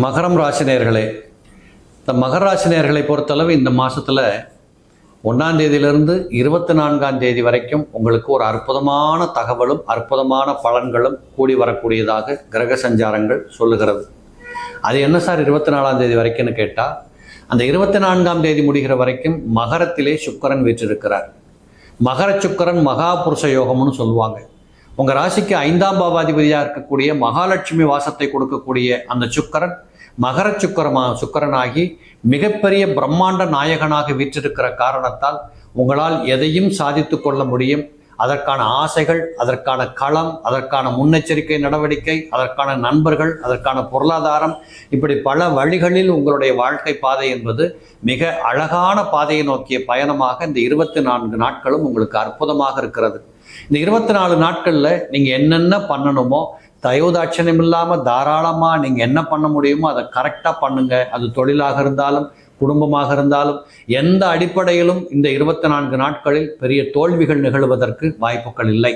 மகரம் ராசினியர்களே இந்த மகர ராசினியர்களை பொறுத்தளவு இந்த மாதத்தில் ஒன்றாம் தேதியிலிருந்து இருபத்தி நான்காம் தேதி வரைக்கும் உங்களுக்கு ஒரு அற்புதமான தகவலும் அற்புதமான பலன்களும் கூடி வரக்கூடியதாக கிரக சஞ்சாரங்கள் சொல்லுகிறது. அது என்ன சார் இருபத்தி நாலாம் தேதி வரைக்கும்னு கேட்டால் அந்த இருபத்தி நான்காம் தேதி முடிகிற வரைக்கும் மகரத்திலே சுக்கரன் வீற்றிருக்கிறார். மகர சுக்கரன் மகாபுருஷ யோகம்னு சொல்லுவாங்க. உங்கள் ராசிக்கு ஐந்தாம் பாவாதிபதியாக இருக்கக்கூடிய மகாலட்சுமி வாசத்தை கொடுக்கக்கூடிய அந்த சுக்கரன் மகர சுக்கரமா சுக்கரனாகி மிகப்பெரிய பிரம்மாண்ட நாயகனாக வீற்றிருக்கிற காரணத்தால் உங்களால் எதையும் சாதித்து கொள்ள முடியும். அதற்கான ஆசைகள் அதற்கான களம் அதற்கான முன்னெச்சரிக்கை நடவடிக்கை அதற்கான நண்பர்கள் அதற்கான பொருளாதாரம் இப்படி பல வழிகளில் உங்களுடைய வாழ்க்கை பாதை என்பது மிக அழகான பாதையை நோக்கிய பயணமாக இந்த இருபத்தி நான்கு நாட்களும் உங்களுக்கு அற்புதமாக இருக்கிறது. இந்த இருபத்தி நாலு நாட்களில் நீங்கள் என்னென்ன பண்ணணுமோ தயோதாட்சணியம் இல்லாமல் தாராளமாக நீங்கள் என்ன பண்ண முடியுமோ அதை கரெக்டாக பண்ணுங்க. அது தொழிலாக இருந்தாலும் குடும்பமாக இருந்தாலும் எந்த அடிப்படையிலும் இந்த இருபத்தி நான்கு நாட்களில் பெரிய தோல்விகள் நிகழ்வதற்கு வாய்ப்புகள் இல்லை.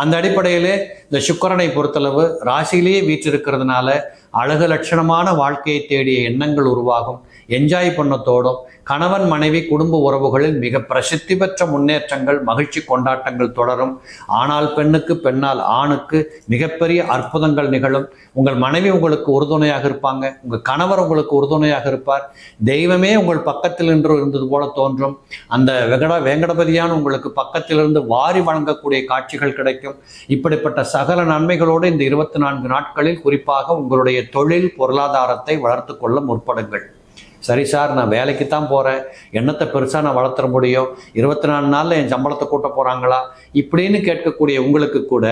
அந்த அடிப்படையிலே இந்த சுக்கரனை பொறுத்தளவு ராசியிலேயே வீற்றிருக்கிறதுனால அழகு லட்சணமான வாழ்க்கையை தேடிய எண்ணங்கள் உருவாகும். என்ஜாய் பண்ணத்தோடும் கணவன் மனைவி குடும்ப உறவுகளில் மிக பிரசித்தி பெற்ற முன்னேற்றங்கள் மகிழ்ச்சி கொண்டாட்டங்கள் தொடரும். ஆனால் பெண்ணுக்கு பெண்ணால் ஆணுக்கு மிகப்பெரிய அற்புதங்கள் நிகழும். உங்கள் மனைவி உங்களுக்கு உறுதுணையாக இருப்பாங்க. உங்கள் கணவர் உங்களுக்கு உறுதுணையாக இருப்பார். தெய்வமே உங்கள் பக்கத்தில் நின்று இருந்தது போல தோன்றும். அந்த வெங்கட வேங்கடபதியான உங்களுக்கு பக்கத்திலிருந்து வாரி வழங்கக்கூடிய காட்சிகள் கிடைக்கும். இப்படிப்பட்ட சகல நன்மைகளோடு இந்த இருபத்தி நான்கு நாட்களில் குறிப்பாக உங்களுடைய தொழில் பொருளாதாரத்தை வளர்த்து கொள்ள முற்படுங்கள். சரி சார் நான் வேலைக்கு தான் போகிறேன் எண்ணத்தை பெருசாக நான் வளர்த்துற முடியும்? இருபத்தி நாலு நாளில் என் சம்பளத்தை கூட்ட போகிறாங்களா இப்படின்னு கேட்கக்கூடிய உங்களுக்கு கூட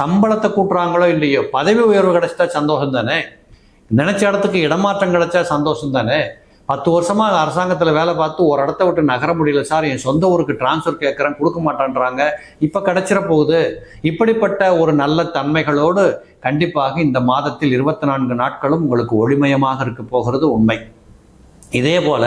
சம்பளத்தை கூட்டுறாங்களோ இல்லையோ பதவி உயர்வு கிடைச்சிட்டா சந்தோஷம் தானே? நினச்ச இடத்துக்கு இடமாற்றம் கிடைச்சா சந்தோஷம் தானே? பத்து வருஷமாக அரசாங்கத்தில் வேலை பார்த்து ஒரு இடத்த விட்டு நகர முடியல சார். என் சொந்த ஊருக்கு டிரான்ஸ்ஃபர் கேட்குறேன் கொடுக்க மாட்டேன்றாங்க. இப்போ கிடைச்சிட போகுது. இப்படிப்பட்ட ஒரு நல்ல தன்மைகளோடு கண்டிப்பாக இந்த மாதத்தில் இருபத்தி நான்கு நாட்களும் உங்களுக்கு ஒளிமயமாக இருக்க போகிறது உண்மை. இதே போல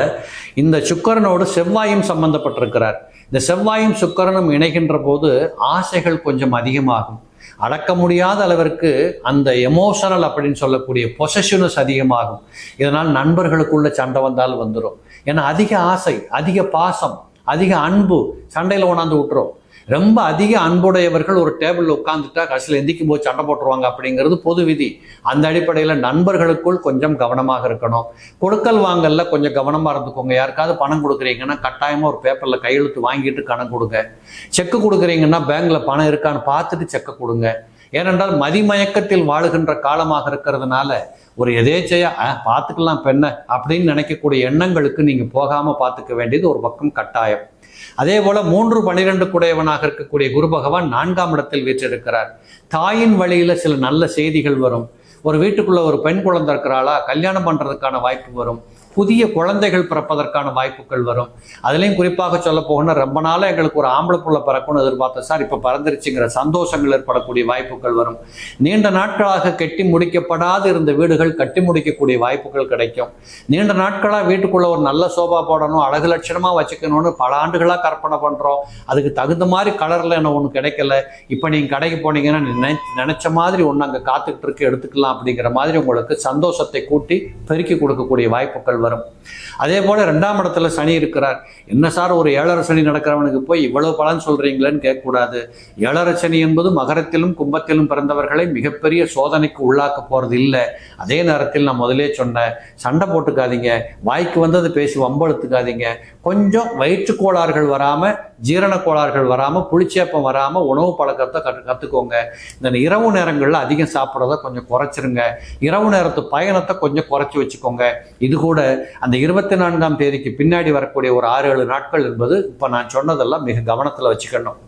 இந்த சுக்கரனோடு செவ்வாயும் சம்பந்தப்பட்டிருக்கிறார். இந்த செவ்வாயும் சுக்கரனும் இணைகின்ற போது ஆசைகள் கொஞ்சம் அதிகமாகும். அடக்க முடியாத அளவிற்கு அந்த எமோஷனல் அப்படின்னு சொல்லக்கூடிய பொசஷனஸ் அதிகமாகும். இதனால் நண்பர்களுக்குள்ள சண்டை வந்தால் வந்துடும் ஏன்னா அதிக ஆசை அதிக பாசம் அதிக அன்பு சண்டையில் கொண்டாந்து விட்டுரும். ரொம்ப அதிக அன்புடையவர்கள் ஒரு டேபிளில் உட்காந்துட்டா கடைசியில் எந்திக்கும் போது சண்டை போட்டுருவாங்க அப்படிங்கிறது பொது விதி. அந்த அடிப்படையில் நண்பர்களுக்குள் கொஞ்சம் கவனமாக இருக்கணும். கொடுக்கல் வாங்கல்ல கொஞ்சம் கவனமாக இருந்துக்கோங்க. யாருக்காவது பணம் கொடுக்குறீங்கன்னா கட்டாயமாக ஒரு பேப்பரில் கையெழுத்து வாங்கிட்டு கணக்கு கொடுங்க. செக்கு கொடுக்குறீங்கன்னா பேங்க்கில் பணம் இருக்கான்னு பார்த்துட்டு செக்கை கொடுங்க. ஏனென்றால் மதிமயக்கத்தில் வாழுகின்ற காலமாக இருக்கிறதுனால ஒரு எதேச்சையா பார்த்துக்கலாம் பெண்ணை அப்படின்னு நினைக்கக்கூடிய எண்ணங்களுக்கு நீங்கள் போகாமல் பார்த்துக்க வேண்டியது ஒரு பக்கம் கட்டாயம். அதே போல மூன்று பனிரெண்டு குடையவனாக இருக்கக்கூடிய குரு பகவான் நான்காம் இடத்தில் வீற்றிருக்கிறார். தாயின் வழியில சில நல்ல செய்திகள் வரும். ஒரு வீட்டுக்குள்ள ஒரு பெண் குழந்தை இருக்கிறாளா கல்யாணம் பண்ணுறதுக்கான வாய்ப்பு வரும். புதிய குழந்தைகள் பிறப்பதற்கான வாய்ப்புகள் வரும். அதுலேயும் குறிப்பாக சொல்ல போகணும்னா ரொம்ப நாளாக எங்களுக்கு ஒரு ஆம்பளை புள்ள பிறக்கும்னு எதிர்பார்த்தோம் சார் இப்போ பிறந்துருச்சுங்கிற சந்தோஷங்கள் ஏற்படக்கூடிய வாய்ப்புகள் வரும். நீண்ட நாட்களாக கட்டி முடிக்கப்படாது இருந்த வீடுகள் கட்டி முடிக்கக்கூடிய வாய்ப்புகள் கிடைக்கும். நீண்ட நாட்களாக வீட்டுக்குள்ள ஒரு நல்ல சோபா போடணும் அழகு லட்சணமாக வச்சுக்கணும்னு பல ஆண்டுகளாக கற்பனை பண்ணுறோம் அதுக்கு தகுந்த மாதிரி கலரில் என்ன ஒன்று கிடைக்கல. இப்போ நீங்கள் கடைக்கு போனீங்கன்னா நினை நினச்ச மாதிரி ஒன்று அங்கே காத்துக்கிட்டு இருக்கு எடுத்துக்கலாம். அப்படிங்கிற மாதிரி உங்களுக்கு சந்தோஷத்தை கூட்டி பெருக்கி கொடுக்கக்கூடிய வாய்ப்புகள் வரும். அதே போல் ரெண்டாம் இடத்துல சனி இருக்கிறார். என்ன சார் ஒரு ஏழரை சனி நடக்கிறவனுக்கு போய் இவ்வளவு பலன் சொல்கிறீங்களேன்னு கேட்கக்கூடாது. ஏழரை சனி என்பது மகரத்திலும் கும்பத்திலும் பிறந்தவர்களை மிகப்பெரிய சோதனைக்கு உள்ளாக்க போகிறது இல்லை. அதே நேரத்தில் நான் முதலே சொன்னேன் சண்டை போட்டுக்காதீங்க. வாய்க்கு வந்தது பேசி வம்பெழுத்துக்காதீங்க கொஞ்சம் வயிற்றுக்கோளாறுகள் வராமல் ஜீரண கோளாறுகள் வராமல் புளிச்சேப்பம் வராமல் உணவு பழக்கத்தை கற்று கற்றுக்கோங்க இந்த இரவு நேரங்களில் அதிகம் சாப்பிட்றத கொஞ்சம் குறைச்சிருங்க. இரவு நேரத்து பயணத்தை கொஞ்சம் குறைச்சி வச்சுக்கோங்க. இது கூட அந்த இருபத்தி நான்காம் தேதிக்கு பின்னாடி வரக்கூடிய ஒரு ஆறு ஏழு நாட்கள் என்பது இப்போ நான் சொன்னதெல்லாம் மிக கவனத்தில் வச்சுக்கணும்.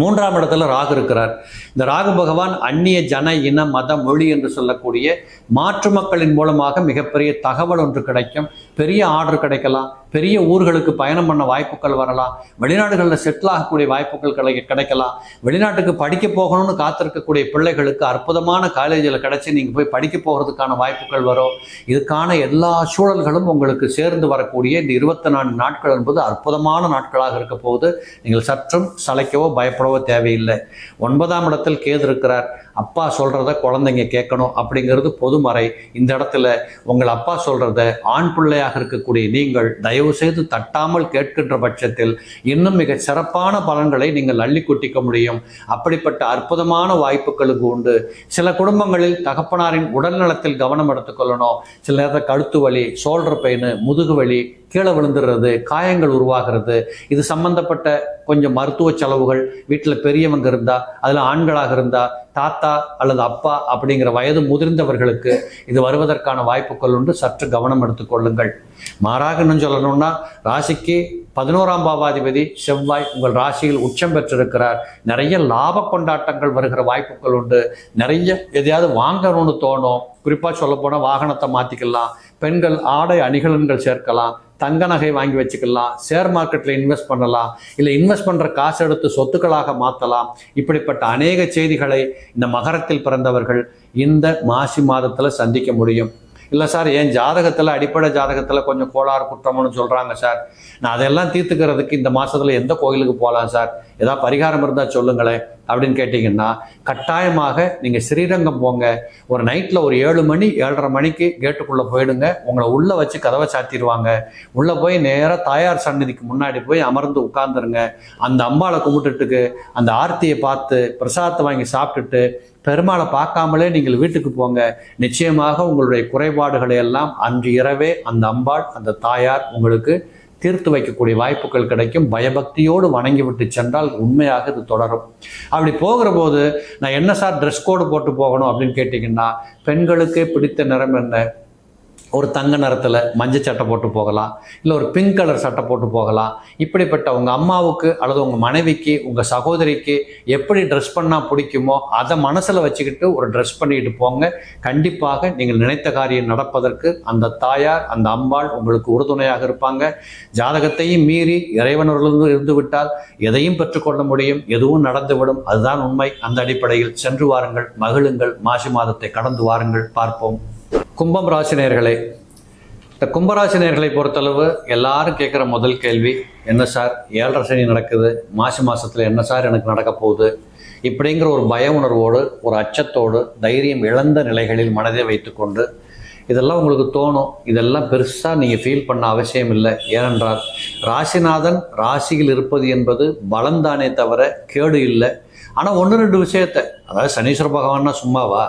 மூன்றாம் இடத்துல ராகு இருக்கிறார். இந்த ராகு பகவான் அந்நிய ஜன இன மத மொழி என்று சொல்லக்கூடிய மாற்று மக்களின் மூலமாக மிகப்பெரிய தகவல் ஒன்று கிடைக்கும். பெரிய ஆர்டர் கிடைக்கலாம். பெரிய ஊர்களுக்கு பயணம் பண்ண வாய்ப்புகள் வரலாம். வெளிநாடுகளில் செட்டில் ஆகக்கூடிய வாய்ப்புகள் கிடை கிடைக்கலாம். வெளிநாட்டுக்கு படிக்க போகணும்னு காத்திருக்கக்கூடிய பிள்ளைகளுக்கு அற்புதமான காலேஜில் கிடைச்சி நீங்கள் போய் படிக்க போகிறதுக்கான வாய்ப்புகள் வரும். இதுக்கான எல்லா சூழல்களும் உங்களுக்கு சேர்ந்து வரக்கூடிய இந்த இருபத்தி நான்கு நாட்கள் என்பது அற்புதமான நாட்களாக இருக்க போகுது. நீங்கள் சற்றும் சளைக்கவோ பயப்படவோ தேவையில்லை. ஒன்பதாம் இடத்தில் கேது இருக்கிறார். அப்பா சொல்கிறத குழந்தைங்க கேட்கணும் அப்படிங்கிறது பொதுமறை. இந்த இடத்துல உங்கள் அப்பா சொல்கிறத ஆண் பிள்ளையாக இருக்கக்கூடிய நீங்கள் தயவு செய்து தட்டாமல் கேட்கின்ற பட்சத்தில் இன்னும் மிக சிறப்பான பலன்களை நீங்கள் அள்ளி கொட்டிக்க முடியும். அப்படிப்பட்ட அற்புதமான வாய்ப்புகளுக்கு உண்டு. சில குடும்பங்களில் தகப்பனாரின் உடல்நலத்தில் கவனம் எடுத்துக்கொள்ளணும் சில நேரத்தில் கழுத்து வலி சோல்டர் பெயின் முதுகு வலி கீழே விழுந்துடுறது காயங்கள் உருவாகிறது. இது சம்பந்தப்பட்ட கொஞ்சம் மருத்துவ செலவுகள். வீட்டில் பெரியவங்க இருந்தால் அதில் ஆண்களாக இருந்தால் தாத்தா அல்லது அப்பா அப்படிங்கிற வயது முதிர்ந்தவர்களுக்கு இது வருவதற்கான வாய்ப்புகள் உண்டு. சற்று கவனம் எடுத்துக்கொள்ளுங்கள் மாறாக இன்னும் சொல்லணும்னா ராசிக்கு பதினோராம் பாவாதிபதி செவ்வாய் உங்கள் ராசியில் உச்சம் பெற்றிருக்கிறார். நிறைய லாப கொண்டாட்டங்கள் வருகிற வாய்ப்புகள் உண்டு. நிறைய எதையாவது வாங்கணும்னு தோணும். குறிப்பாக சொல்லப்போனால் வாகனத்தை மாற்றிக்கலாம் பெண்கள் ஆடை அணிகலன்கள் சேர்க்கலாம் தங்க நகை வாங்கி வச்சுக்கலாம் ஷேர் மார்க்கெட்டில் இன்வெஸ்ட் பண்ணலாம் இல்லை இன்வெஸ்ட் பண்ணுற காசு எடுத்து சொத்துக்களாக மாற்றலாம் இப்படிப்பட்ட அநேக செய்திகளை இந்த மகரத்தில் பிறந்தவர்கள் இந்த மாசி மாதத்தில் சந்திக்க முடியும். இல்லை சார் என் ஜாதகத்தில் அடிப்படை ஜாதகத்தில் கொஞ்சம் கோளாறு குற்றம்னு சொல்கிறாங்க சார். நான் அதெல்லாம் தீர்த்துக்கிறதுக்கு இந்த மாதத்தில் எந்த கோயிலுக்கு போகலாம் சார்? ஏதாவது பரிகாரம் இருந்தால் சொல்லுங்களேன் அப்படின்னு கேட்டிங்கன்னா கட்டாயமாக நீங்கள் ஸ்ரீரங்கம் போங்க. ஒரு நைட்டில் ஒரு ஏழு மணி ஏழரை மணிக்கு கேட்டுக்குள்ளே போயிடுங்க. உங்களை உள்ளே வச்சு கதவை சாத்திடுவாங்க. உள்ளே போய் நேராக தாயார் சன்னதிக்கு முன்னாடி போய் அமர்ந்து உட்காந்துருங்க அந்த அம்மாவை கும்பிட்டுட்டுக்கு அந்த ஆர்த்தியை பார்த்து பிரசாதத்தை வாங்கி சாப்பிட்டுட்டு பெருமாளை பார்க்காமலே நீங்கள் வீட்டுக்கு போங்க. நிச்சயமாக உங்களுடைய குறைபாடுகளை எல்லாம் அன்று இரவே அந்த அம்பாள் அந்த தாயார் உங்களுக்கு தீர்த்து வைக்கக்கூடிய வாய்ப்புகள் கிடைக்கும். பயபக்தியோடு வணங்கி விட்டு சென்றால் உண்மையாக இது தொடரும். அப்படி போகிற போது நான் என்ன சார் ட்ரெஸ் கோடு போட்டு போகணும் அப்படின்னு கேட்டிங்கன்னா பெண்களுக்கே பிடித்த நிறம் என்ன? ஒரு தங்க நிறத்தில் மஞ்சள் சட்டை போட்டு போகலாம் இல்லை ஒரு பிங்க் கலர் சட்டை போட்டு போகலாம். இப்படிப்பட்ட உங்கள் அம்மாவுக்கு அல்லது உங்கள் மனைவிக்கு உங்கள் சகோதரிக்கு எப்படி ட்ரெஸ் பண்ணால் பிடிக்குமோ அதை மனசில் வச்சுக்கிட்டு ஒரு ட்ரெஸ் பண்ணிக்கிட்டு போங்க. கண்டிப்பாக நீங்கள் நினைத்த காரியம் நடப்பதற்கு அந்த தாயார் அந்த அம்பாள் உங்களுக்கு உறுதுணையாக இருப்பாங்க. ஜாதகத்தையும் மீறி இறைவனரிலிருந்து இருந்து விட்டால் எதையும் பெற்றுக்கொள்ள முடியும் எதுவும் நடந்துவிடும். அதுதான் உண்மை. அந்த அடிப்படையில் சென்று வாருங்கள் மகிழுங்கள். மாசி மாதத்தை கடந்து வாருங்கள். பார்ப்போம். கும்பம் ராசினியர்களே இந்த கும்பராசினியர்களை பொறுத்தளவு எல்லாரும் கேட்குற முதல் கேள்வி என்ன சார் ஏழரை சனி நடக்குது மாசி மாதத்தில் என்ன சார் எனக்கு நடக்க போகுது? இப்படிங்கிற ஒரு பய உணர்வோடு ஒரு அச்சத்தோடு தைரியம் இழந்த நிலைகளில் மனதை வைத்துக்கொண்டு இதெல்லாம் உங்களுக்கு தோணும் இதெல்லாம் பெருசாக நீங்கள் ஃபீல் பண்ண அவசியம் இல்லை. ஏனென்றால் ராசிநாதன் ராசியில் இருப்பது என்பது பலம்தானே தவிர கேடு இல்லை. ஆனால் ஒன்று ரெண்டு விஷயத்தை அதாவது சனீஸ்வர பகவான்னா சும்மாவா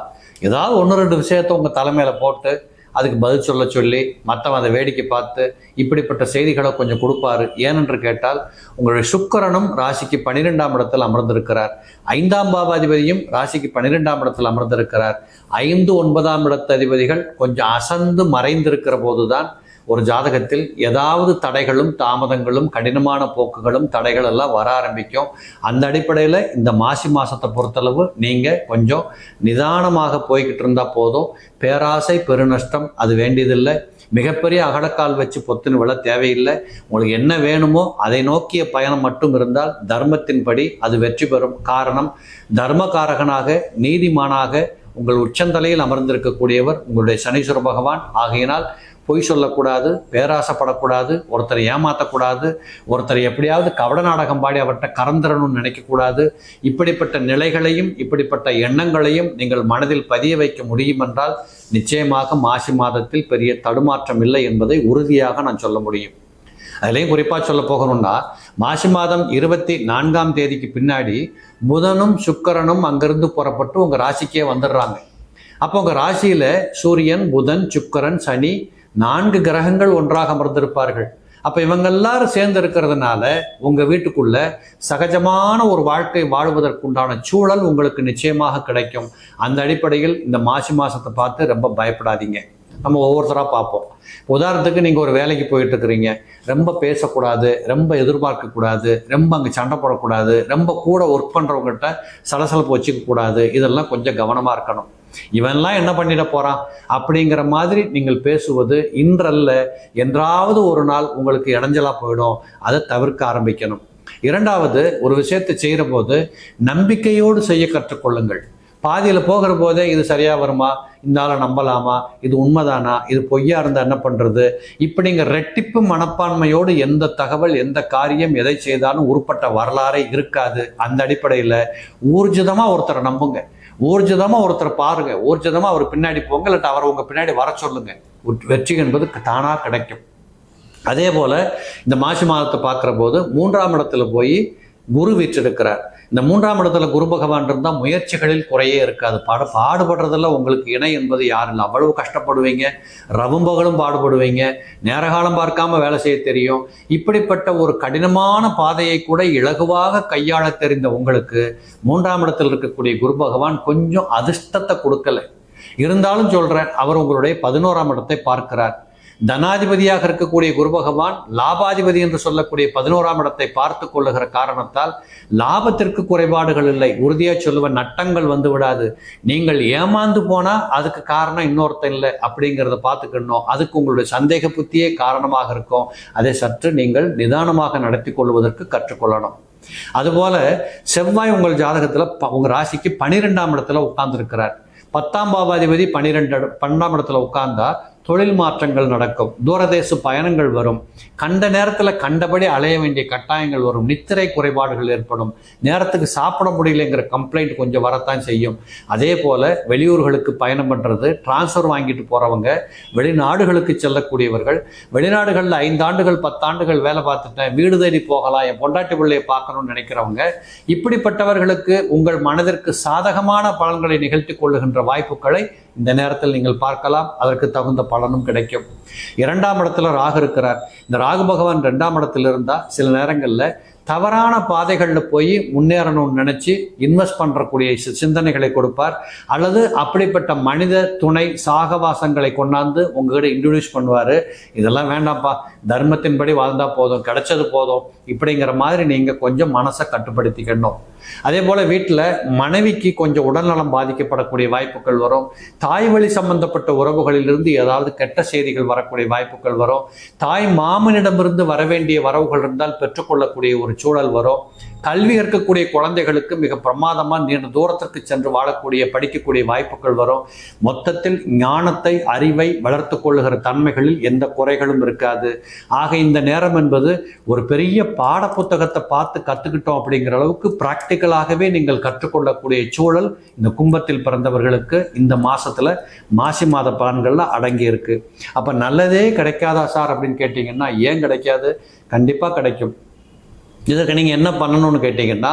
ஏதாவது ஒன்று ரெண்டு விஷயத்தை உங்கள் தலைமையில் போட்டு அதுக்கு பதில் சொல்ல சொல்லி மற்றவன் அதை வேடிக்கை பார்த்து இப்படிப்பட்ட செய்திகளை கொஞ்சம் கொடுப்பாரு. ஏனென்று கேட்டால் உங்களுடைய சுக்கரனும் ராசிக்கு பன்னிரெண்டாம் இடத்தில் அமர்ந்திருக்கிறார். ஐந்தாம் பாவாதிபதியும் ராசிக்கு பன்னிரெண்டாம் இடத்தில் அமர்ந்திருக்கிறார். ஐந்து ஒன்பதாம் இடத்த அதிபதிகள் கொஞ்சம் அசந்து மறைந்திருக்கிற போதுதான் ஒரு ஜாதகத்தில் ஏதாவது தடைகளும் தாமதங்களும் கடினமான போக்குகளும் தடைகள் எல்லாம் வர ஆரம்பிக்கும். அந்த அடிப்படையில் இந்த மாசி மாதத்தை பொறுத்தளவு நீங்கள் கொஞ்சம் நிதானமாக போய்கிட்டு இருந்தால் போதும். பேராசை பெருநஷ்டம் அது வேண்டியதில்லை. மிகப்பெரிய அகலக்கால் வச்சு பொத்துன்னு விழ தேவையில்லை. உங்களுக்கு என்ன வேணுமோ அதை நோக்கிய பயணம் மட்டும் இருந்தால் தர்மத்தின்படி அது வெற்றி பெறும். காரணம் தர்மகாரகனாக நீதிமானாக உங்கள் உச்சந்தலையில் அமர்ந்திருக்கக்கூடியவர் உங்களுடைய சனீஸ்வர பகவான். ஆகையினால் பொய் சொல்லக்கூடாது பேராசைப்படக்கூடாது ஒருத்தரை ஏமாற்றக்கூடாது ஒருத்தரை எப்படியாவது கவட நாடகம் பாடி அவர்கிட்ட கறந்துடணும்னு நினைக்கக்கூடாது. இப்படிப்பட்ட நிலைகளையும் இப்படிப்பட்ட எண்ணங்களையும் நீங்கள் மனதில் பதிய வைக்க முடியும் என்றால் நிச்சயமாக மாசி மாதத்தில் பெரிய தடுமாற்றம் இல்லை என்பதை உறுதியாக நான் சொல்ல முடியும். அதுலேயும் குறிப்பாக சொல்ல போகணும்னா மாசி மாதம் இருபத்தி நான்காம் தேதிக்கு பின்னாடி புதனும் சுக்கரனும் அங்கிருந்து புறப்பட்டு உங்கள் ராசிக்கே வந்துடுறாங்க. அப்போ உங்கள் ராசியில் சூரியன் புதன் சுக்கரன் சனி நான்கு கிரகங்கள் ஒன்றாக அமர்ந்திருப்பார்கள். அப்போ இவங்க எல்லாரும் சேர்ந்து இருக்கிறதுனால உங்கள் வீட்டுக்குள்ள சகஜமான ஒரு வாழ்க்கை வாழ்வதற்குண்டான சூழல் உங்களுக்கு நிச்சயமாக கிடைக்கும். அந்த அடிப்படையில் இந்த மாசி மாதத்தை பார்த்து ரொம்ப பயப்படாதீங்க. நம்ம ஒவ்வொருத்தராக பார்ப்போம். உதாரணத்துக்கு நீங்கள் ஒரு வேலைக்கு போயிட்டு இருக்கிறீங்க ரொம்ப பேசக்கூடாது ரொம்ப எதிர்பார்க்கக்கூடாது ரொம்ப அங்கே சண்டை போடக்கூடாது ரொம்ப கூட ஒர்க் பண்ணுறவங்ககிட்ட சலசலப்பு வச்சுக்க கூடாது இதெல்லாம் கொஞ்சம் கவனமாக இருக்கணும். இவன்லாம் என்ன பண்ணிட போறான்? அப்படிங்கிற மாதிரி நீங்கள் பேசுவது இன்றல்ல. என்றாவது ஒரு நாள் உங்களுக்கு இடைஞ்சலா போயிடும். அதை தவிர்க்க ஆரம்பிக்கணும். இரண்டாவது ஒரு விஷயத்தை செய்கிற போது நம்பிக்கையோடு செய்ய கற்றுக்கொள்ளுங்கள். பாதியில் போகிற போதே இது சரியாக வருமா? இந்த ஆளை நம்பலாமா? இது உண்மைதானா? இது பொய்யா இருந்தால் என்ன பண்ணுறது இப்படிங்கிற ரெட்டிப்பு மனப்பான்மையோடு எந்த தகவல் எந்த காரியம் எதை செய்தாலும் உருப்பட்ட வரலாறே இருக்காது. அந்த அடிப்படையில் ஊர்ஜிதமாக ஒருத்தரை நம்புங்க. ஊர்ஜிதமாக ஒருத்தரை பாருங்க ஊர்ஜிதமாக அவர் பின்னாடி போங்க இல்லாட்டி அவரை உங்கள் பின்னாடி வர சொல்லுங்க. வெற்றி என்பது தானாக கிடைக்கும். அதே போல் இந்த மாசி மாதத்தை பார்க்குற போது மூன்றாம் இடத்துல போய் குரு வீற்றிருக்கிறார். இந்த மூன்றாம் இடத்துல குரு பகவான் இருந்தால் முயற்சிகளில் குறையே இருக்காது. பாட பாடுபடுறதில் உங்களுக்கு இணை என்பது யாரும் இல்லை. அவ்வளவு கஷ்டப்படுவீங்க. ரவும்பகலும் பாடுபடுவீங்க. நேரகாலம் பார்க்காம வேலை செய்ய தெரியும். இப்படிப்பட்ட ஒரு கடினமான பாதையை கூட இலகுவாக கையாள தெரிந்த உங்களுக்கு மூன்றாம் இடத்தில் இருக்கக்கூடிய குரு பகவான் கொஞ்சம் அதிர்ஷ்டத்தை கொடுக்கல. இருந்தாலும் சொல்கிறேன் அவர் உங்களுடைய பதினோராம் இடத்தை பார்க்கிறார். தனாதிபதியாக இருக்கக்கூடிய குரு பகவான் லாபாதிபதி என்று சொல்லக்கூடிய பதினோராம் இடத்தை பார்த்து கொள்ளுகிற காரணத்தால் லாபத்திற்கு குறைபாடுகள் இல்லை. உறுதியாக சொல்லுவேன் நட்டங்கள் வந்து விடாது. நீங்கள் ஏமாந்து போனால் அதுக்கு காரணம் இன்னொருத்தன் இல்லை அப்படிங்கிறத பார்த்துக்கணும். அதுக்கு உங்களுடைய சந்தேக புத்தியே காரணமாக இருக்கும். அதை சற்று நீங்கள் நிதானமாக நடத்தி கொள்வதற்கு கற்றுக்கொள்ளணும். அதுபோல செவ்வாய் உங்கள் ஜாதகத்தில் ப- ராசிக்கு பனிரெண்டாம் இடத்துல உட்கார்ந்துருக்கிறார். பத்தாம் பாவாதிபதி பன்னிரெண்டு பன்னெண்டாம் இடத்துல உட்கார்ந்தா தொழில் மாற்றங்கள் நடக்கும். தூரதேச பயணங்கள் வரும். கண்ட நேரத்தில் கண்டபடி அலைய வேண்டிய கட்டாயங்கள் வரும். நித்திரை குறைபாடுகள் ஏற்படும். நேரத்துக்கு சாப்பிட முடியலைங்கிற கம்ப்ளைண்ட் கொஞ்சம் வரத்தான் செய்யும். அதே போல் வெளியூர்களுக்கு பயணம் பண்ணுறது டிரான்ஸ்ஃபர் வாங்கிட்டு போகிறவங்க வெளிநாடுகளுக்கு செல்லக்கூடியவர்கள் வெளிநாடுகளில் ஐந்தாண்டுகள் பத்தாண்டுகள் வேலை பார்த்துட்டேன் வீடு தேடி போகலாம் என் பொண்டாட்டி பிள்ளையை பார்க்கணும்னு நினைக்கிறவங்க இப்படிப்பட்டவர்களுக்கு உங்கள் மனதிற்கு சாதகமான பலன்களை நிகழ்த்தி கொள்ளுகின்ற வாய்ப்புகளை இந்த நேரத்தில் நீங்கள் பார்க்கலாம். அதற்கு தகுந்த பலனும் கிடைக்கும். இரண்டாம் இடத்துல ராகு இருக்கிறார். இந்த ராகு பகவான் ரெண்டாம் இடத்துல இருந்தால் சில நேரங்களில் தவறான பாதைகளில் போய் முன்னேறணும்னு நினச்சி இன்வெஸ்ட் பண்ணுறக்கூடிய சி- சிந்தனைகளை கொடுப்பார். அல்லது அப்படிப்பட்ட மனித துணை சாகவாசங்களை கொண்டாந்து உங்ககிட்ட இன்ட்ரடியூஸ் பண்ணுவார். இதெல்லாம் வேண்டாம்ப்பா. தர்மத்தின்படி வாழ்ந்தால் போதும் கிடைச்சது போதும். இப்படிங்கிற மாதிரி நீங்கள் கொஞ்சம் மனசை கட்டுப்படுத்திக்கணும். அதே போல் வீட்டில் மனைவிக்கு கொஞ்சம் உடல்நலம் பாதிக்கப்படக்கூடிய வாய்ப்புகள் வரும். தாய் வழி சம்பந்தப்பட்ட உறவுகளிலிருந்து ஏதாவது கெட்ட செய்திகள் வரக்கூடிய வாய்ப்புகள் வரும். தாய் மாமனிடமிருந்து வர வேண்டிய வரவுகள் இருந்தால் பெற்றுக்கொள்ளக்கூடிய ஒரு சூழல் வரும். கல்வி கற்கக்கூடிய குழந்தைகளுக்கு மிக பிரமாதமாக நீண்ட தூரத்திற்கு சென்று வாழக்கூடிய படிக்கக்கூடிய வாய்ப்புகள் வரும். மொத்தத்தில் ஞானத்தை அறிவை வளர்த்து கொள்ளுகிற தன்மைகளில் எந்த குறைகளும் இருக்காது. ஆக இந்த நேரம் என்பது ஒரு பெரிய பாட புத்தகத்தை பார்த்து கற்றுக்கிட்டோம் அப்படிங்கிற அளவுக்கு ப்ராக்டிக்கலாகவே நீங்கள் கற்றுக்கொள்ளக்கூடிய சூழல் இந்த கும்பத்தில் பிறந்தவர்களுக்கு இந்த மாசத்துல மாசி மாத பலன்களில் அடங்கி இருக்குது அப்போ நல்லதே கிடைக்காதா சார் அப்படின்னு கேட்டிங்கன்னா ஏன் கிடைக்காது? கண்டிப்பாக கிடைக்கும். இதற்கு நீங்கள் என்ன பண்ணணும்னு கேட்டிங்கன்னா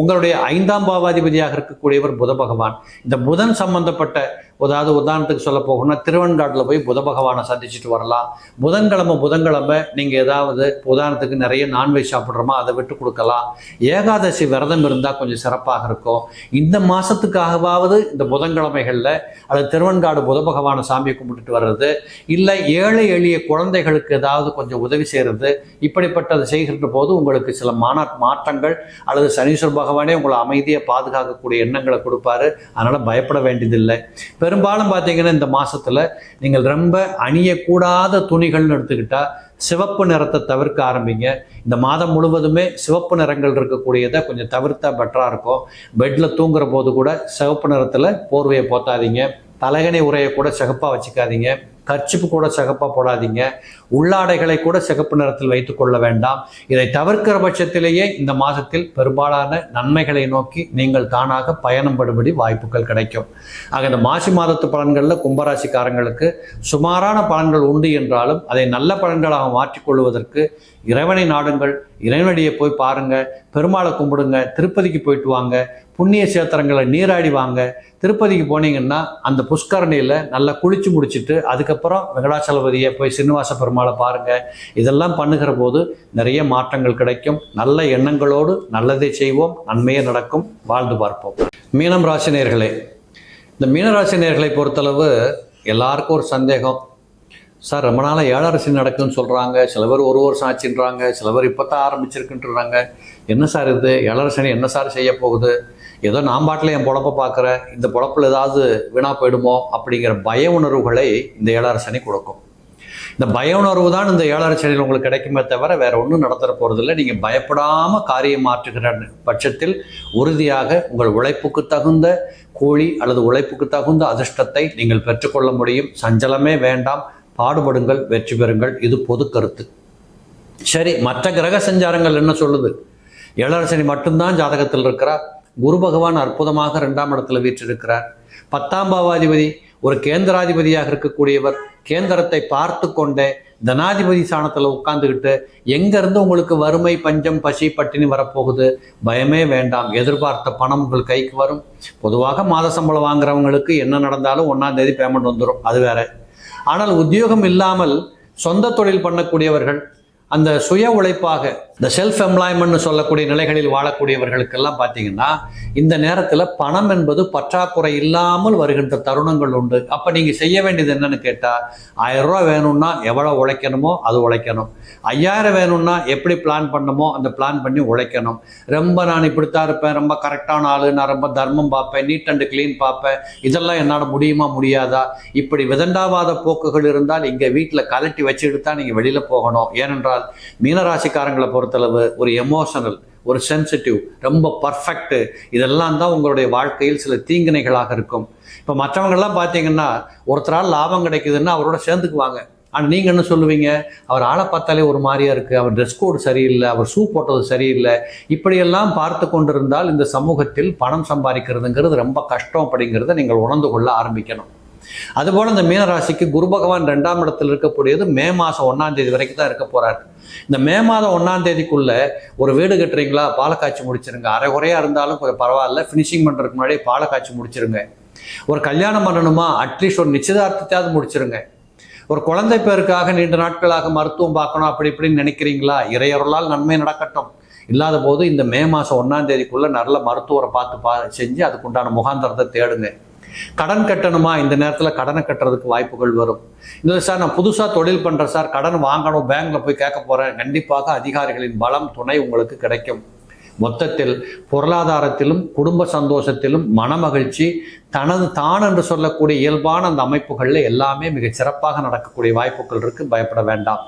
உங்களுடைய ஐந்தாம் பாவாதிபதியாக இருக்கக்கூடியவர் புத பகவான். இந்த புதன் சம்பந்தப்பட்ட அதாவது உதாரணத்துக்கு சொல்ல போகணும்னா திருவெண்காட்டில் போய் புத பகவானை சந்திச்சுட்டு வரலாம். புதன்கிழமை புதன்கிழமை நீங்கள் ஏதாவது உதாரணத்துக்கு நிறைய நான்வெஜ் சாப்பிட்றோமா அதை விட்டு கொடுக்கலாம். ஏகாதசி விரதம் இருந்தால் கொஞ்சம் சிறப்பாக இருக்கும். இந்த மாதத்துக்காகவாவது இந்த புதன்கிழமைகளில் அது திருவெண்காடு புத பகவானை சாமி கும்பிட்டுட்டு வர்றது இல்லை ஏழை எளிய குழந்தைகளுக்கு ஏதாவது கொஞ்சம் உதவி செய்கிறது இப்படிப்பட்டதை செய்கின்ற போது உங்களுக்கு சில மான மாற்றங்கள் அல்லது சனீஸ்வர பகவானே உங்களை அமைதியை பாதுகாக்கக்கூடிய எண்ணங்களை கொடுப்பாரு. அதனால் பயப்பட வேண்டியதில்லை. பெரும்பாலும் பார்த்தீங்கன்னா இந்த மாதத்தில் நீங்கள் ரொம்ப அணியக்கூடாத துணிகள்னு எடுத்துக்கிட்டால் சிவப்பு நிறத்தை தவிர்க்க ஆரம்பிங்க. இந்த மாதம் முழுவதுமே சிவப்பு நிறங்கள் இருக்கக்கூடியதை கொஞ்சம் தவிர்த்தா பெட்டராக இருக்கும். பெட்டில் தூங்குற போது கூட சிவப்பு நிறத்தில் போர்வையை போத்தாதீங்க. தலகணி உரையை கூட சிகப்பாக வச்சுக்காதீங்க. கர்ச்சிப்பு கூட சிகப்பாக போடாதீங்க. உள்ளாடைகளை கூட சிகப்பு நிறத்தில் வைத்து கொள்ள வேண்டாம். இதை தவிர்க்கிற பட்சத்திலேயே இந்த மாதத்தில் பெரும்பாலான நன்மைகளை நோக்கி நீங்கள் தானாக பயணம் படும்படி வாய்ப்புகள் கிடைக்கும். ஆக இந்த மாசி மாதத்து பலன்களில் கும்பராசிக்காரங்களுக்கு சுமாரான பலன்கள் உண்டு என்றாலும் அதை நல்ல பலன்களாக மாற்றிக்கொள்வதற்கு இறைவனை நாடுங்கள். இறைவனடியை போய் பாருங்கள் பெருமாளை கும்பிடுங்க. திருப்பதிக்கு போயிட்டு வாங்க. புண்ணிய சேத்திரங்களை நீராடி வாங்க. திருப்பதிக்கு போனீங்கன்னா அந்த புஷ்கரணியில் நல்லா குளிச்சு முடிச்சுட்டு அதுக்கப்புறம் வெங்கடாச்சலபதியை போய் சீனிவாச பெருமாளை பாருங்கள் இதெல்லாம் பண்ணுகிற போது நிறைய மாற்றங்கள் கிடைக்கும். நல்ல எண்ணங்களோடு நல்லதை செய்வோம். நன்மையே நடக்கும். வாழ்ந்து பார்ப்போம். மீனம் ராசினியர்களே இந்த மீனராசினியர்களை பொறுத்தளவு எல்லாருக்கும் ஒரு சந்தேகம். சார் ரொம்ப நாளாக ஏழரசி நடக்குன்னு சொல்கிறாங்க சில பேர் ஒரு வருஷம் ஆச்சுன்றாங்க. சில பேர் இப்போ தான் ஆரம்பிச்சிருக்குன்றாங்க. என்ன சார் இது? ஏழரசனி என்ன சார் செய்ய போகுது? ஏதோ நான் பாட்டில் என் பொழப்பை பார்க்குறேன் இந்த பொழப்பில் ஏதாவது வீணாக போயிடுமோ அப்படிங்கிற பய உணர்வுகளை இந்த ஏழரசனி கொடுக்கும். இந்த பய உணர்வு தான் இந்த ஏழரசனியில் உங்களுக்கு கிடைக்குமே தவிர வேறு ஒன்றும் நடத்துகிற போகிறதில்ல நீங்கள் பயப்படாமல் காரியம் மாற்றுகிற பட்சத்தில் உறுதியாக உங்கள் உழைப்புக்கு தகுந்த கூலி அல்லது உழைப்புக்கு தகுந்த அதிர்ஷ்டத்தை நீங்கள் பெற்றுக்கொள்ள முடியும். சஞ்சலமே வேண்டாம். பாடுபடுங்கள் வெற்றி பெறுங்கள். இது பொது கருத்து. சரி மற்ற கிரக சஞ்சாரங்கள் என்ன சொல்லுது? இளரசனி மட்டும்தான் ஜாதகத்தில் இருக்கிறார். குரு பகவான் அற்புதமாக ரெண்டாம் இடத்துல வீற்றிருக்கிறார். பத்தாம் பாவாதிபதி ஒரு கேந்திராதிபதியாக இருக்கக்கூடியவர். கேந்திரத்தை பார்த்து கொண்டே தனாதிபதி சாணத்தில் உட்காந்துக்கிட்டு எங்கேருந்து உங்களுக்கு வறுமை பஞ்சம் பசி பட்டினி வரப்போகுது? பயமே வேண்டாம். எதிர்பார்த்த பணம் உங்கள் கைக்கு வரும். பொதுவாக மாத சம்பளம் வாங்குறவங்களுக்கு என்ன நடந்தாலும் ஒன்றாந்தேதி பேமெண்ட் வந்துடும் அது வேறு. ஆனால் உத்தியோகம் இல்லாமல் சொந்த தொழில் பண்ணக்கூடியவர்கள் அந்த சுய உழைப்பாக இந்த செல்ஃப் எம்ப்ளாய்மெண்ட்னு சொல்லக்கூடிய நிலைகளில் வாழக்கூடியவர்களுக்கெல்லாம் பார்த்தீங்கன்னா இந்த நேரத்தில் பணம் என்பது பற்றாக்குறை இல்லாமல் வருகின்ற தருணங்கள் உண்டு. அப்போ நீங்கள் செய்ய வேண்டியது என்னன்னு கேட்டால் ஆயிரம் ரூபா வேணும்னா எவ்வளோ உழைக்கணுமோ அது உழைக்கணும். ஐயாயிரம் வேணும்னா எப்படி பிளான் பண்ணணுமோ அந்த பிளான் பண்ணி உழைக்கணும். ரொம்ப நான் இப்படித்தான் இருப்பேன் ரொம்ப கரெக்டான ஆளு நான் ரொம்ப தர்மம் பார்ப்பேன் நீட் அண்ட் க்ளீன் பார்ப்பேன். இதெல்லாம் என்னால் முடியுமா முடியாதா? இப்படி விதண்டாவாத போக்குகள் இருந்தால் இங்கே வீட்டில் கலட்டி வச்சுக்கிட்டு தான் நீங்கள் வெளியில் போகணும். ஏனென்றால் மீனராசிக்காரங்களை பொறுத்தளவு ஒரு எமோஷனல் ஒரு சென்சிட்டிவ் ரொம்ப பர்ஃபெக்ட் இதெல்லாம் தான் உங்களுடைய வாழ்க்கையில் சில தீங்கினைகளாக இருக்கும். இப்போ மற்றவங்கெல்லாம் பார்த்தீங்கன்னா ஒருத்தரால் லாபம் கிடைக்குதுன்னா அவரோட சேர்ந்துக்குவாங்க. ஆனால் நீங்கள் என்ன சொல்லுவீங்க? அவர் ஆளை பார்த்தாலே ஒரு மாதிரியா இருக்குது அவர் ட்ரெஸ் கோடு சரியில்லை. அவர் ஷூ போட்டது சரியில்லை. இப்படியெல்லாம் பார்த்து கொண்டிருந்தால் இந்த சமூகத்தில் பணம் சம்பாதிக்கிறதுங்கிறது ரொம்ப கஷ்டம் அப்படிங்கிறத நீங்கள் உணர்ந்து கொள்ள ஆரம்பிக்கணும். அதுபோல் இந்த மீனராசிக்கு குரு பகவான் ரெண்டாம் இடத்தில் இருக்கக்கூடியது மே மாதம் ஒன்றாம் தேதி வரைக்கும் தான் இருக்க போகிறார் இந்த மே மாதம் ஒன்றாம் தேதிக்குள்ள ஒரு வீடு கட்டுறீங்களா? பாலை காய்ச்சி முடிச்சிருங்க. அரை குறையா இருந்தாலும் கொஞ்சம் பரவாயில்ல. ஃபினிஷிங் பண்ணுறதுக்கு முன்னாடி பாலை காய்ச்சி முடிச்சிருங்க. ஒரு கல்யாணம் பண்ணணுமா? அட்லீஸ்ட் ஒரு நிச்சயதார்த்தத்தையாவது முடிச்சிருங்க. ஒரு குழந்தை பேருக்காக நீண்ட நாட்களாக மருத்துவம் பார்க்கணும் அப்படி இப்படின்னு நினைக்கிறீங்களா? இறையொருளால் நன்மை நடக்கட்டும். இல்லாத போது இந்த மே மாதம் ஒன்றாம் தேதிக்குள்ள நல்ல மருத்துவரை பார்த்து பா செஞ்சு அதுக்குண்டான முகாந்திரத்தை தேடுங்க. கடன் கட்டணுமா? இந்த நேரத்தில் கடனை கட்டுறதுக்கு வாய்ப்புகள் வரும். இல்லை சார் நான் புதுசாக தொழில் பண்ணுறேன் சார் கடன் வாங்கணும் பேங்க்ல போய் கேட்க போகிறேன் கண்டிப்பாக அதிகாரிகளின் பலம் துணை உங்களுக்கு கிடைக்கும். மொத்தத்தில் பொருளாதாரத்திலும் குடும்ப சந்தோஷத்திலும் மனமகிழ்ச்சி தனது தான் என்று சொல்லக்கூடிய இயல்பான அந்த அமைப்புகளில் எல்லாமே மிக சிறப்பாக நடக்கக்கூடிய வாய்ப்புகள் இருக்கு. பயப்பட வேண்டாம்.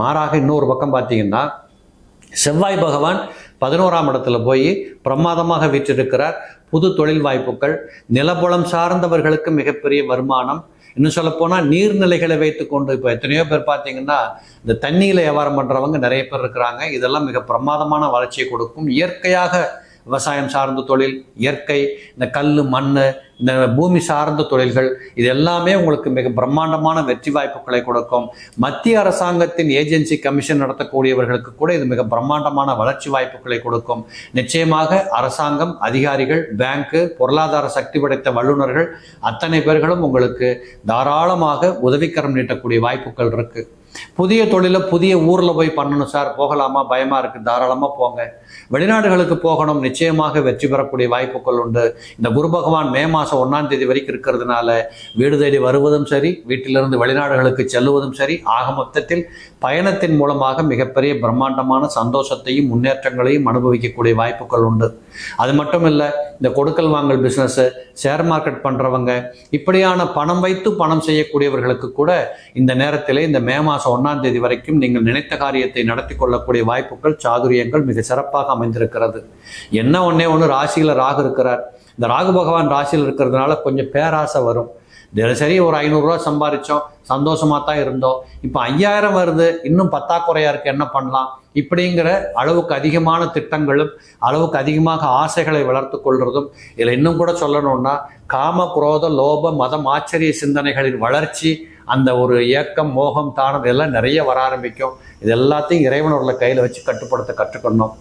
மாறாக இன்னொரு பக்கம் பார்த்தீங்கன்னா செவ்வாய் பகவான் பதினோராம் இடத்துல போய் பிரமாதமாக வீற்றிருக்கிறார். புது தொழில் வாய்ப்புகள் நிலப்புலம் சார்ந்தவர்களுக்கு மிகப்பெரிய வருமானம். இன்னும் சொல்லப்போனால் நீர்நிலைகளை வைத்துக்கொண்டு இப்போ எத்தனையோ பேர் பார்த்தீங்கன்னா இந்த தண்ணியில் வியாபாரம் பண்ணுறவங்க நிறைய பேர் இருக்கிறாங்க. இதெல்லாம் மிக பிரமாதமான வளர்ச்சியை கொடுக்கும். இயற்கையாக விவசாயம் சார்ந்த தொழில் இயற்கை இந்த கல் மண் இந்த பூமி சார்ந்த தொழில்கள் இது எல்லாமே உங்களுக்கு மிக பிரம்மாண்டமான வெற்றி வாய்ப்புகளை கொடுக்கும். மத்திய அரசாங்கத்தின் ஏஜென்சி கமிஷன் நடத்தக்கூடியவர்களுக்கு கூட இது மிக பிரம்மாண்டமான வளர்ச்சி வாய்ப்புகளை கொடுக்கும். நிச்சயமாக அரசாங்கம் அதிகாரிகள் பேங்க்கு பொருளாதார சக்தி படைத்த வல்லுநர்கள் அத்தனை பேர்களும் உங்களுக்கு தாராளமாக உதவிக்கரம் நீட்டக்கூடிய வாய்ப்புகள் இருக்குது புதிய தொழிலை புதிய ஊரில் போய் பண்ணணும் சார். போகலாமா? பயமாக இருக்குது தாராளமாக போங்க. வெளிநாடுகளுக்கு போகணும். நிச்சயமாக வெற்றி பெறக்கூடிய வாய்ப்புகள் உண்டு. இந்த குரு பகவான் மே மாதம் ஒன்றாம் தேதி வரைக்கும் இருக்கிறதுனால வீடு தேடி வருவதும் சரி வீட்டிலிருந்து வெளிநாடுகளுக்கு செல்லுவதும் சரி ஆக மொத்தத்தில் பயணத்தின் மூலமாக மிகப்பெரிய பிரம்மாண்டமான சந்தோஷத்தையும் முன்னேற்றங்களையும் அனுபவிக்கக்கூடிய வாய்ப்புகள் உண்டு. அது மட்டும் இல்லை இந்த கொடுக்கல் வாங்கல் பிஸ்னஸ்ஸு ஷேர் மார்க்கெட் பண்ணுறவங்க இப்படியான பணம் வைத்து பணம் செய்யக்கூடியவர்களுக்கு கூட இந்த நேரத்தில் இந்த மே மாதம் ஒன்றாம் தேதி வரைக்கும் நீங்கள் நினைத்த காரியத்தை நடத்தி கொள்ளக்கூடிய வாய்ப்புகள் சாதுரியங்கள் மிக சிறப்பாக அமைந்திருக்கிறது. என்ன ஒன்றே ஒன்று ராசியில் ராகு இருக்கிறார். இந்த ராகு பகவான் ராசியில் இருக்கிறதுனால கொஞ்சம் பேராசை வரும். தினசரி ஒரு ஐநூறுரூவா சம்பாதிச்சோம் சந்தோஷமாக தான் இருந்தோம். இப்போ ஐயாயிரம் வருது இன்னும் பத்தாக்குறையா இருக்குது என்ன பண்ணலாம்? இப்படிங்கிற அளவுக்கு அதிகமான திட்டங்களும் அளவுக்கு அதிகமாக ஆசைகளை வளர்த்து கொள்வதும் இதில் இன்னும் கூட சொல்லணும்னா காம குரோத லோப மதம் ஆச்சரிய சிந்தனைகளின் வளர்ச்சி அந்த ஒரு ஏக்கம் மோகம் தானம் இதெல்லாம் நிறைய வர ஆரம்பிக்கும். இது எல்லாத்தையும் இறைவனோட கையில் வச்சு கட்டுப்படுத்த கற்றுக்கணும்.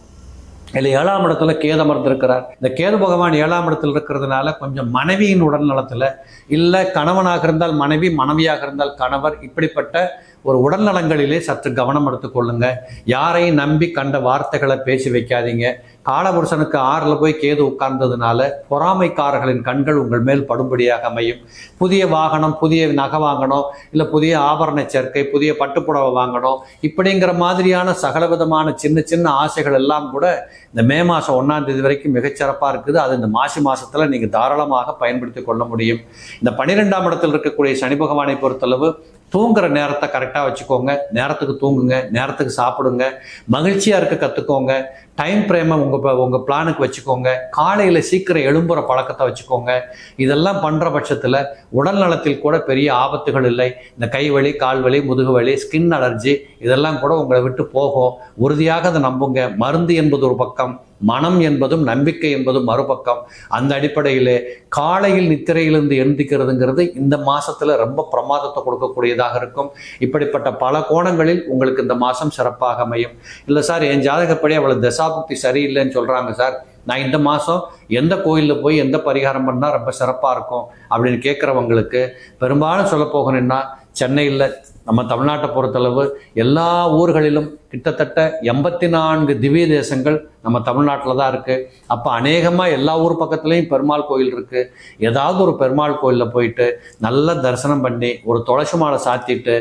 இதில் ஏழாம் இடத்துல கேதம் இருந்திருக்கிறார் இந்த கேது பகவான் ஏழாம் இடத்துல இருக்கிறதுனால கொஞ்சம் மனைவியின் உடல்நலத்தில் இல்லை கணவனாக இருந்தால் மனைவி மனைவியாக இருந்தால் கணவர் இப்படிப்பட்ட ஒரு உடல்நலங்களிலே சற்று கவனம் எடுத்துக்கொள்ளுங்க யாரையும் நம்பி கண்ட வார்த்தைகளை பேசி வைக்காதீங்க. காலபுருஷனுக்கு ஆறில் போய் கேது உட்கார்ந்ததுனால பொறாமைக்காரர்களின் கண்கள் உங்கள் மேல் படும்படியாக அமையும். புதிய வாகனம் புதிய நகை வாங்கணும் இல்லை புதிய ஆபரண சேர்க்கை புதிய பட்டுப்புடவை வாங்கணும் இப்படிங்கிற மாதிரியான சகலவிதமான சின்ன சின்ன ஆசைகள் எல்லாம் கூட இந்த மே மாதம் ஒன்றாம் தேதி வரைக்கும் மிகச்சிறப்பாக இருக்குது. அது இந்த மாசி மாதத்தில் நீங்கள் தாராளமாக பயன்படுத்தி கொள்ள முடியும். இந்த பன்னிரெண்டாம் இடத்தில் இருக்கக்கூடிய சனி பகவானை பொறுத்தளவு தூங்குற நேரத்தை கரெக்டாக வச்சுக்கோங்க. நேரத்துக்கு தூங்குங்க நேரத்துக்கு சாப்பிடுங்க. மகிழ்ச்சியாக இருக்க கற்றுக்கோங்க டைம் ஃப்ரேமை உங்கள் உங்கள் பிளானுக்கு வச்சுக்கோங்க. காலையில் சீக்கிரம் எழும்புற பழக்கத்தை வச்சுக்கோங்க. இதெல்லாம் பண்ணுற பட்சத்தில் உடல் நலத்தில் கூட பெரிய ஆபத்துகள் இல்லை. இந்த கை வலி கால் வலி முதுகு வலி ஸ்கின் அலர்ஜி இதெல்லாம் கூட உங்களை விட்டு போகும். உறுதியாக அதை நம்புங்க. மருந்து என்பது ஒரு பக்கம். மனம் என்பதும் நம்பிக்கை என்பதும் மறுபக்கம். அந்த அடிப்படையிலே காலையில் நித்திரையிலிருந்து எழுந்திக்கிறதுங்கிறது இந்த மாதத்தில் ரொம்ப பிரமாதத்தை கொடுக்கக்கூடியதாக இருக்கும். இப்படிப்பட்ட பல கோணங்களில் உங்களுக்கு இந்த மாதம் சிறப்பாக அமையும். இல்லை சார் என் ஜாதகப்படி அவ்வளோ தசாபுக்தி சரியில்லைன்னு சொல்கிறாங்க சார். நான் இந்த மாதம் எந்த கோயிலில் போய் எந்த பரிகாரம் பண்ணால் ரொம்ப சிறப்பாக இருக்கும் அப்படின்னு கேட்குறவங்களுக்கு பெரும்பாலும் சொல்ல போகணும்னா சென்னையில் நம்ம தமிழ்நாட்டை பொறுத்தளவு எல்லா ஊர்களிலும் கிட்டத்தட்ட எண்பத்தி நான்கு திவ்ய தேசங்கள் நம்ம தமிழ்நாட்டில் தான் இருக்குது அப்போ அநேகமாக எல்லா ஊர் பக்கத்துலேயும் பெருமாள் கோயில் இருக்குது ஏதாவது ஒரு பெருமாள் கோயிலில் போயிட்டு நல்ல தரிசனம் பண்ணி ஒரு துளசி மாலை சாத்திட்டு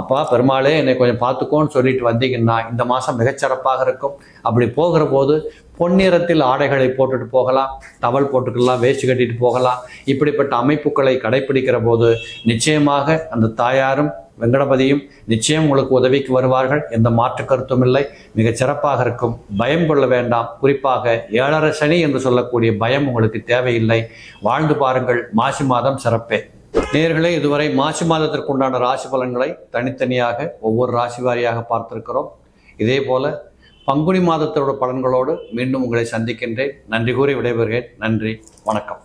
அப்பா பெருமாளே என்னை கொஞ்சம் பார்த்துக்கோன்னு சொல்லிட்டு வந்தீங்கன்னா இந்த மாதம் மிகச்சிறப்பாக இருக்கும். அப்படி போகிற போது பொன்னிறத்தில் ஆடைகளை போட்டுட்டு போகலாம் தவல் போட்டுக்கலாம் வேஷ்டி கட்டிட்டு போகலாம். இப்படிப்பட்ட அமைப்புகளை கடைபிடிக்கிற போது நிச்சயமாக அந்த தாயாரும் வெங்கடபதியும் நிச்சயம் உங்களுக்கு உதவிக்கு வருவார்கள். எந்த மாற்று கருத்தும் இல்லை. மிகச் சிறப்பாக இருக்கும். பயம் கொள்ள வேண்டாம். குறிப்பாக ஏழரை சனி என்று சொல்லக்கூடிய பயம் உங்களுக்கு தேவையில்லை. வாழ்ந்து பாருங்கள். மாசி மாதம் சிறப்பே. நேர்களே இதுவரை மாசி மாதத்திற்குண்டான ராசி பலன்களை தனித்தனியாக ஒவ்வொரு ராசி வாரியாக பார்த்திருக்கிறோம். இதே போல பங்குனி மாதத்தோட பலன்களோடு மீண்டும் உங்களை சந்திக்கின்றேன். நன்றி கூறி விடைபெறுகிறேன். நன்றி. வணக்கம்.